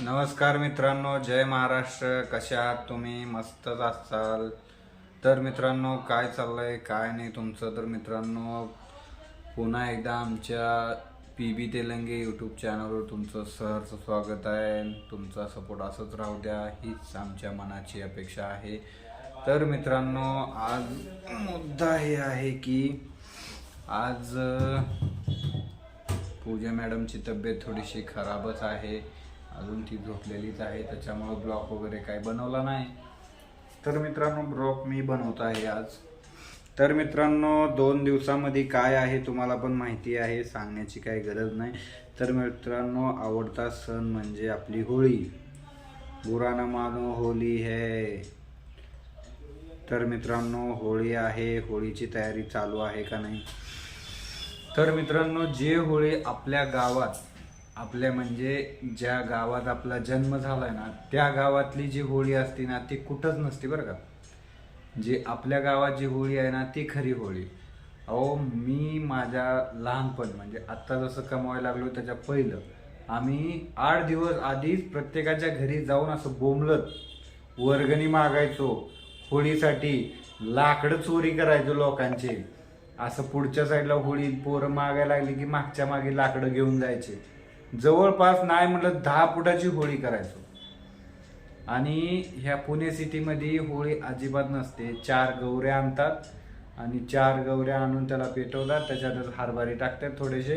नमस्कार मित्रांनो जय महाराष्ट्र. कशा आहात तुम्ही? मस्तच असाल. तर मित्रांनो काय चाललंय? काय नाही तुमचं? तर मित्रांनो पुन्हा एकदा आमच्या पी बी तेलंगे यूट्यूब चॅनलवर तुमचं सहर्ष स्वागत आहे. तुमचा सपोर्ट असंच राहू द्या. हीच आमच्या मनाची अपेक्षा आहे. तर मित्रांनो आज मुद्दा हे आहे की आज पूजा मॅडमची तब्येत थोडीशी खराबच आहे. अजून ती झोपलेलीच आहे त्याच्यामुळं ब्लॉक वगैरे काही बनवला नाही. तर मित्रांनो ब्लॉक मी बनवत आहे आज. तर मित्रांनो दोन दिवसामध्ये काय आहे तुम्हाला पण माहिती आहे सांगण्याची काही गरज नाही. तर मित्रांनो आवडता सण म्हणजे आपली होळी. बुरा न मानो होली है. तर मित्रांनो होळी आहे. होळीची तयारी चालू आहे का नाही? तर मित्रांनो जे होळी आपल्या गावात आपल्या म्हणजे ज्या गावात आपला जन्म झालाय ना त्या गावातली जी होळी असते ना ती कुठंच नसते बरं का. जी आपल्या गावात जी होळी आहे ना ती खरी होळी. अहो मी माझ्या लहानपण म्हणजे आत्ता जसं कमवायला लागलो त्याच्या पहिलं आम्ही आठ दिवस आधीच प्रत्येकाच्या घरी जाऊन असं बोंबलत वर्गणी मागायचो होळीसाठी लाकडं चोरी करायचो लोकांचे. असं पुढच्या साईडला होळी पोरं मागायला लागली की मागच्या मागे लाकडं घेऊन जायचे. जवळपास नाही म्हटलं दहा फुटाची होळी करायचो. आणि ह्या पुणे सिटीमध्ये होळी अजिबात नसते. चार गवऱ्या आणतात आणि चार गवऱ्या आणून त्याला पेटवतात. त्याच्यातच हारभारी टाकतात थोडेसे.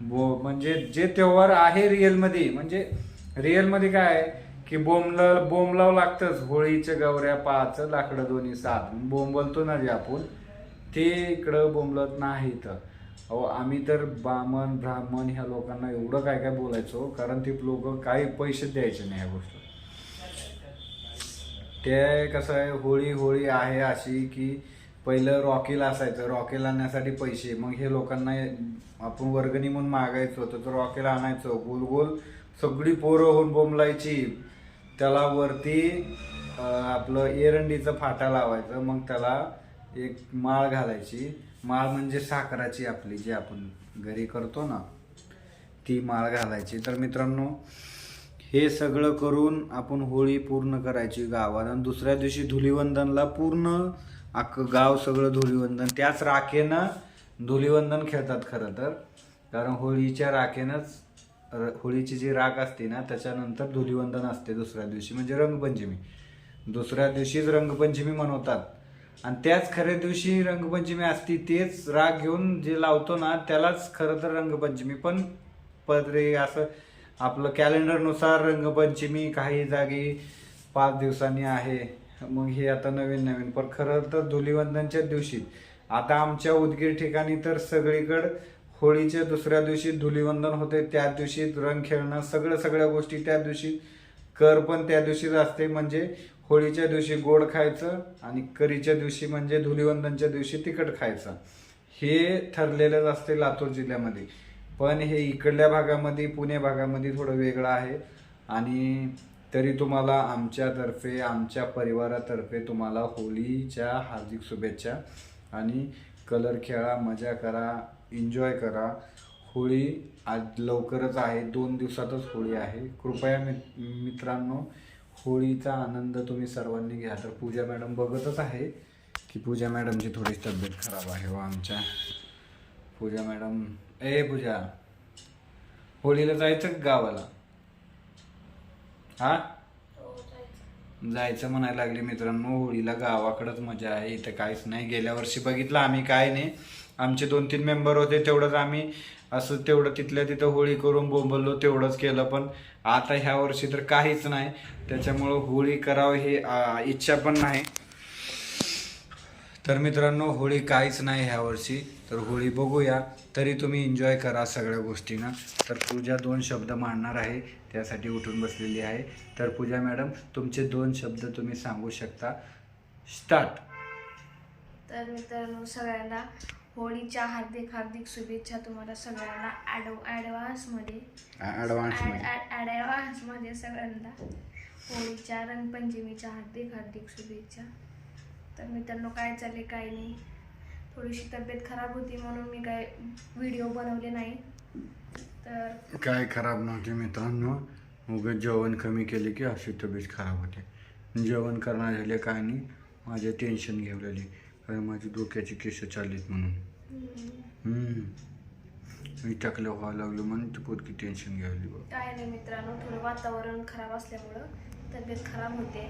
बो म्हणजे जे त्योहार आहे रिअलमध्ये म्हणजे रिअलमध्ये काय आहे की बोंबल बोंबलाव लागतंच. होळीच्या गवऱ्या पाच लाकडं दोन्ही सात. बोंबलतो ना जे आपण ते इकडं बोंबलत नाही इथं अहो आम्ही तर बामण ब्राह्मण ह्या लोकांना एवढं काय काय बोलायचो कारण ते लोक काही पैसे द्यायचे नाही ह्या गोष्टी ते कसं आहे होळी होळी आहे अशी की पहिलं रॉकेल असायचं रॉकेल आणण्यासाठी पैसे. मग हे लोकांना आपण वर्गणी म्हणून मागायचो तर रॉकेला रॉकेल आणायचो. गोल गोल सगळी पोरं होऊन बोंबलायची. त्याला वरती आपलं एरंडीचं फाटा लावायचं. मग त्याला एक माळ घालायची. माळ म्हणजे साखराची आपली जी आपण घरी करतो ना ती माळ घालायची. तर मित्रांनो हे सगळं करून आपण होळी पूर्ण करायची गावात आणि दुसऱ्या दिवशी धुलिवंदनला पूर्ण अख्खं गाव सगळं धुलिवंदन. त्याच राखेनं धुलिवंदन खेळतात खरं तर. कारण होळीच्या राखेनंच र- होळीची जी राख असते ना त्याच्यानंतर धुलिवंदन असते दुसऱ्या दिवशी. म्हणजे रंगपंचमी. दुसऱ्या दिवशीच रंगपंचमी मनवतात. आणि त्याच खऱ्या दिवशी रंगपंचमी असती तेच राग घेऊन जे लावतो ना त्यालाच खरं तर रंगपंचमी. पण पदरे असं आपलं कॅलेंडरनुसार रंगपंचमी काही जागी पाच दिवसांनी आहे. मग हे आता नवीन नवीन. पण खरं तर धुलिवंदनच्या दिवशी आता आमच्या उदगीर ठिकाणी तर सगळीकडं होळीच्या दुसऱ्या दिवशी धुलिवंदन होते. त्या दिवशी रंग खेळणं सगळं सगळ्या गोष्टी त्या दिवशी कर पण त्या दिवशीच असते म्हणजे होळीच्या दिवशी गोड खायचं आणि करीच्या दिवशी म्हणजे धुलिवंदनच्या दिवशी तिखट खायचं. हे ठरलेलंच असते लातूर जिल्ह्यामध्ये. पण हे इकडल्या भागामध्ये पुणे भागामध्ये थोडं वेगळं आहे. आणि तरी तुम्हाला आमच्यातर्फे आमच्या परिवारातर्फे तुम्हाला होळीच्या हार्दिक शुभेच्छा. आणि कलर खेळा मजा करा एन्जॉय करा. होळी आज लवकरच आहे. दोन दिवसातच होळी आहे. कृपया मित मित्रांनो होळीचा आनंद तुम्ही सर्वांनी घ्या. तर पूजा मॅडम बघतच आहे की पूजा मॅडमची थोडी तब्येत खराब आहे व आमच्या. पूजा मॅडम ए पूजा होळीला जायचं गावाला? हा? जायचं म्हणायला लागले मित्रांनो होळीला गावाकडंच मजा आहे. इथं काहीच नाही. गेल्या वर्षी बघितलं आम्ही काय नाही. आमचे दोन तीन मेंबर होते तेवढंच आम्ही असं तेवढं तिथल्या तिथं होळी करून बोंबललो तेवढंच केलं. पण आता ह्या वर्षी तर काहीच नाही. त्याच्यामुळं होळी करावं हे इच्छा पण नाही. तर मित्रांनो होळी काहीच नाही ह्या वर्षी. तर होळी बघूया. तरी तुम्ही एन्जॉय करा सगळ्या गोष्टींना. तर पूजा दोन शब्द मांडणार आहे. त्यासाठी उठून बसलेली आहे. तर पूजा मॅडम तुमचे दोन शब्द तुम्ही सांगू शकता. स्टार्ट तर मित्रांनो सगळ्यांना होळीच्या हार्दिक हार्दिक शुभेच्छा तुम्हाला सगळ्यांना ॲडव ॲडव्हान्समध्ये ॲडव्हान्समध्ये सगळ्यांना होळीच्या रंगपंचमीच्या हार्दिक हार्दिक शुभेच्छा. तर मित्रांनो काय चालले काय नाही? थोडीशी तब्येत खराब होती म्हणून मी काय व्हिडिओ बनवले नाही. तर काय खराब नव्हते मित्रांनो? उगाच जेवण कमी केले की अशी तब्येत खराब होते. जेवण करणार झाले काय नाही? माझे टेन्शन घेवलेली कारण माझी डोक्याची केस चाललीत म्हणून. मी टाकलं व्हायला लागलं म्हणून ती पोतकी टेन्शन घ्यायली बघ. काय नाही मित्रांनो थोडं वातावरण खराब असल्यामुळं तब्येत खराब होते.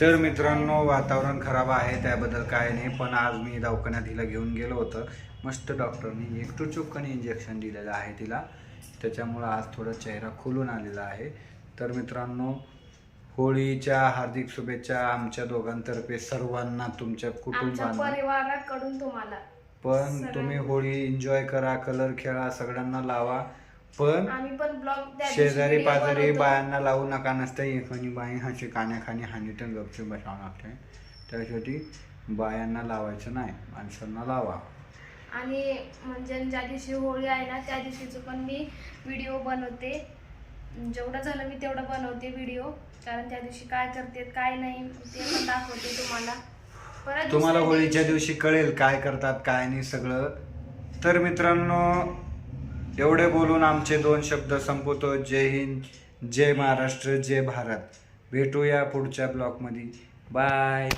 तर मित्रांनो वातावरण खराब आहे त्याबद्दल काय नाही पण आज मी दवाखान्यात हिला घेऊन गेलो होतं. मस्त डॉक्टरनी एक टू चुपकन इंजेक्शन दिलेलं आहे तिला. त्याच्यामुळं आज थोडा चेहरा खुलून आलेला आहे. तर मित्रांनो होळीच्या हार्दिक शुभेच्छा आमच्या दोघांतर्फे सर्वांना तुमच्या आमच्या कुटुंबांना. परिवाराकडून तुम्हाला. पण. तुम्ही होळी एन्जॉय करा कलर खेळा सगळ्यांना लावा. पण आम्ही पण ब्लॉग शेजारी पाजारी बायांना लावू नका नसतं एखादी बाई हाची काण्याखानी हानी तर गपचे बसावं लागते त्यासाठी बायांना लावायचं नाही माणसांना लावा. आणि म्हणजे ज्या दिवशी होळी आहे ना त्या दिवशीचं पण मी व्हिडिओ बनवते. जेवढं झालं मी तेवढं बनवते व्हिडिओ कारण त्या दिवशी काय करते काय नाही ते पण दाखवते तुम्हाला. परत तुम्हाला दुसऱ्या होळीच्या दिवशी- दिवशी कळेल काय करतात काय नाही सगळं. तर मित्रांनो एवढे बोलून आमचे दोन शब्द संपवतो. जय हिंद जय महाराष्ट्र जय भारत. भेटूया पुढच्या ब्लॉगमध्ये. बाय.